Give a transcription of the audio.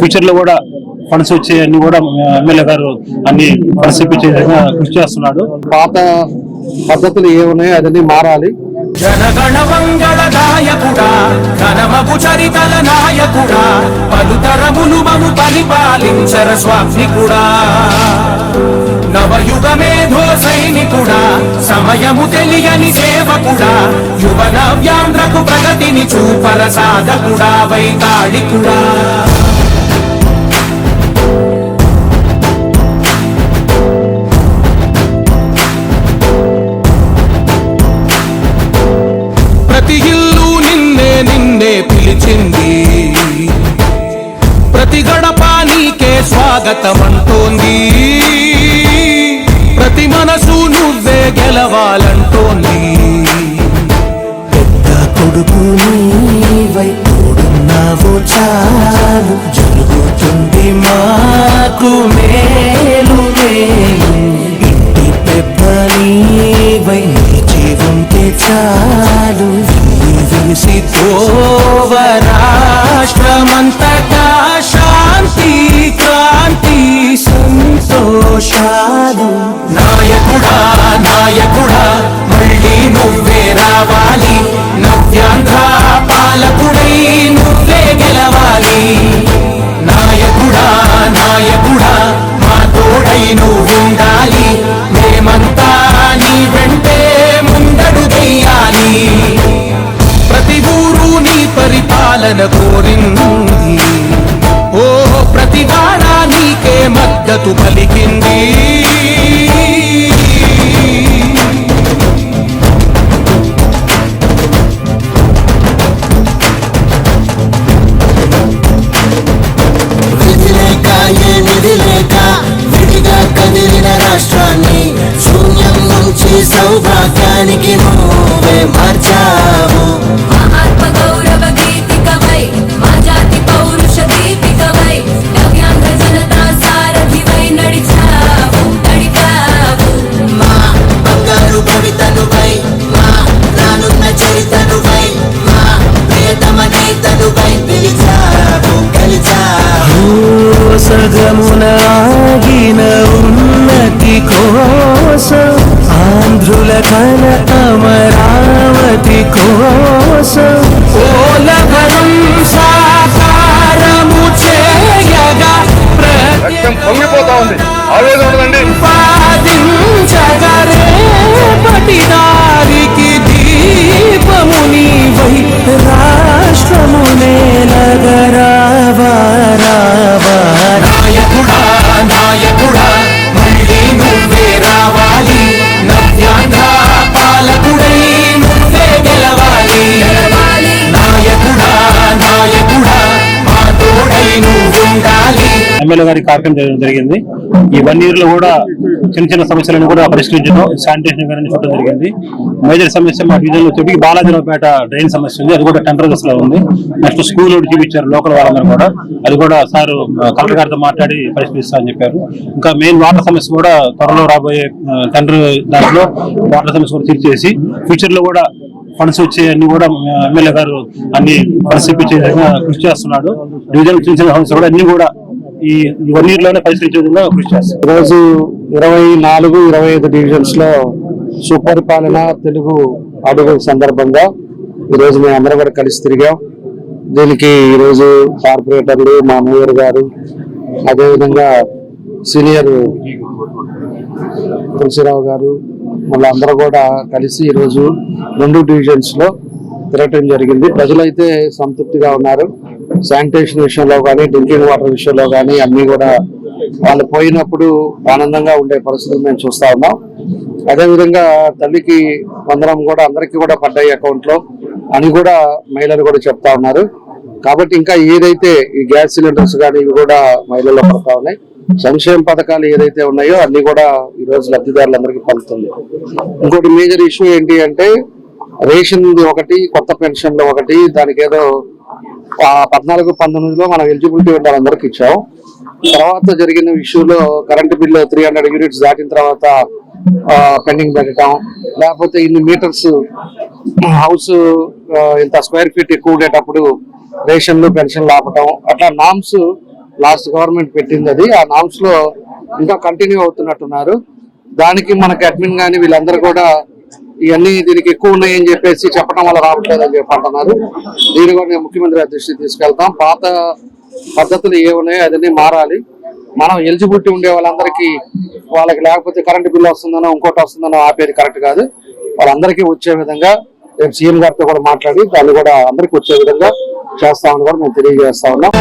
ఫ్యూచర్లో కూడా ఫండ్స్ వచ్చే అన్ని కూడా ఎమ్మెల్యే గారు అన్ని ఫండ్స్ ఇప్పించే విధంగా కృషి చేస్తున్నాడు. పాత పద్ధతులు ఏమున్నాయో అదన్నీ మారాలి. జనగణ మంగళ నాయకుడా ఘనమగు చరితల నాయకుడా పలుతరములు మము పరిపాలించర స్వామికుడా. నవయుగ మేధో సైనికుడా సమయము తెలియని సేవకుడా యువన వ్యాంధ్రకు ప్రగతిని చూపర సాధకుడా వైతాళికుడా. నిన్నే పిలిచింది. ప్రతి గడప నీకే స్వాగతం అంటోంది ప్రతి మనసు నువ్వే గెలవాలంటోంది. పెద్ద కొడుకు నీవై తోడున్నావు చాలు. జరుగుతుంది మాకు మేలు మేలు. ఇంటి పెద్ద నీవై నిలిచి ఉంటే చాలు. విరిసి శాంతి క్రాంతి సంతోషాలు. నా పరిపాలన కోరింది. ఓ ప్రతి నీకే మద్దతు పలికింది. కోసం ఆంధ్రుల కల అమరావతి కోసం. ఓలభరం ఎమ్మెల్యే గారి కార్యక్రమం జరగడం జరిగింది. ఈ వన్ ఇయర్లో కూడా చిన్న చిన్న సమస్యలను కూడా పరిష్కరించడం శానిటేషన్ గారిని చూడడం జరిగింది. మేజర్ సమస్య మా డివిజన్లో చెప్పి బాలాజీరావుపేట డ్రైన్ సమస్య ఉంది. అది కూడా టెండర్ దశలో ఉంది. నెక్స్ట్ స్కూల్ ఒకటి చూపించారు లోకల్ వాళ్ళందరూ కూడా. అది కూడా సార్ కలెక్టర్ గారితో మాట్లాడి పరిష్కరిస్తా అని చెప్పారు. ఇంకా మెయిన్ వాటర్ సమస్య కూడా త్వరలో రాబోయే టెండర్ దాంట్లో వాటర్ సమస్య కూడా తీర్చేసి ఫ్యూచర్లో కూడా ఫండ్స్ వచ్చే అన్ని కూడా ఎమ్మెల్యే గారు అన్ని ఫండ్స్ ఇప్పించే విధంగా కృషి చేస్తున్నాడు. డివిజన్ చిన్న చిన్న సమస్యలు కూడా అన్ని కూడా ఈ వన్ ఇయర్లోనే పరిష్కరించే కృషి చేస్తాం ఈరోజు ఇరవై నాలుగు ఇరవై ఐదు డివిజన్స్లో సుపరిపాలన తెలుగు అడుగు సందర్భంగా ఈరోజు మేము అందరం కూడా కలిసి తిరిగాం. దీనికి ఈరోజు కార్పొరేటర్లు మా మేయర్ గారు అదేవిధంగా సీనియర్ తులసిరావు గారు మళ్ళీ అందరూ కూడా కలిసి ఈరోజు రెండు డివిజన్స్లో తిరగటం జరిగింది. ప్రజలైతే సంతృప్తిగా ఉన్నారు. శానిటేషన్ విషయంలో కానీ డ్రింకింగ్ వాటర్ విషయంలో కానీ అన్ని కూడా వాళ్ళు పోయినప్పుడు ఆనందంగా ఉండే పరిస్థితులు మేము చూస్తా ఉన్నాం. అదేవిధంగా తల్లికి వందనం కూడా అందరికీ కూడా పడ్డాయి అకౌంట్లో అని కూడా మహిళలు కూడా చెప్తా ఉన్నారు. కాబట్టి ఇంకా ఏదైతే ఈ గ్యాస్ సిలిండర్స్ కానీ ఇవి కూడా మహిళల్లో పడతా ఉన్నాయి సంక్షేమ పథకాలు ఏదైతే ఉన్నాయో అన్ని కూడా ఈ రోజు లబ్ధిదారులందరికీ పంపుతుంది ఇంకోటి మేజర్ ఇష్యూ ఏంటి అంటే రేషన్ ఒకటి కొత్త పెన్షన్లు ఒకటి దానికి ఏదో పద్నాలుగు పంతొమ్మిదిలో మనం ఎలిజిబిలిటీ ఉండాలి అందరికి ఇచ్చాం. తర్వాత జరిగిన ఇష్యూలో current bill three hundred units దాటిన తర్వాత పెండింగ్ పెట్టడం లేకపోతే ఇన్ని మీటర్స్ హౌస్ ఇంత స్క్వేర్ ఫీట్ ఎక్కువ ఉండేటప్పుడు రేషన్లు పెన్షన్లు ఆపటం అట్లా నామ్స్ లాస్ట్ గవర్నమెంట్ పెట్టింది అది. ఆ నామ్స్లో ఇంకా కంటిన్యూ అవుతున్నట్టున్నారు. దానికి మనకి అడ్మిన్ గాని వీళ్ళందరూ కూడా ఇవన్నీ దీనికి ఎక్కువ ఉన్నాయని చెప్పేసి చెప్పడం వల్ల రావట్లేదని చెప్పి అంటున్నారు. దీన్ని కూడా నేను ముఖ్యమంత్రి గారి దృష్టికి తీసుకెళ్తాం. పాత పద్ధతులు ఏ ఉన్నాయో అదన్నీ మారాలి. మనం ఎలిజిబిలిటీ ఉండే వాళ్ళందరికీ వాళ్ళకి లేకపోతే కరెంట్ బిల్లు వస్తుందనో ఇంకోటి వస్తుందనో ఆపేది కరెక్ట్ కాదు. వాళ్ళందరికీ వచ్చే విధంగా రేపు సీఎం గారితో కూడా మాట్లాడి దాన్ని కూడా అందరికీ వచ్చే విధంగా చేస్తామని కూడా మేము తెలియజేస్తా ఉన్నాం.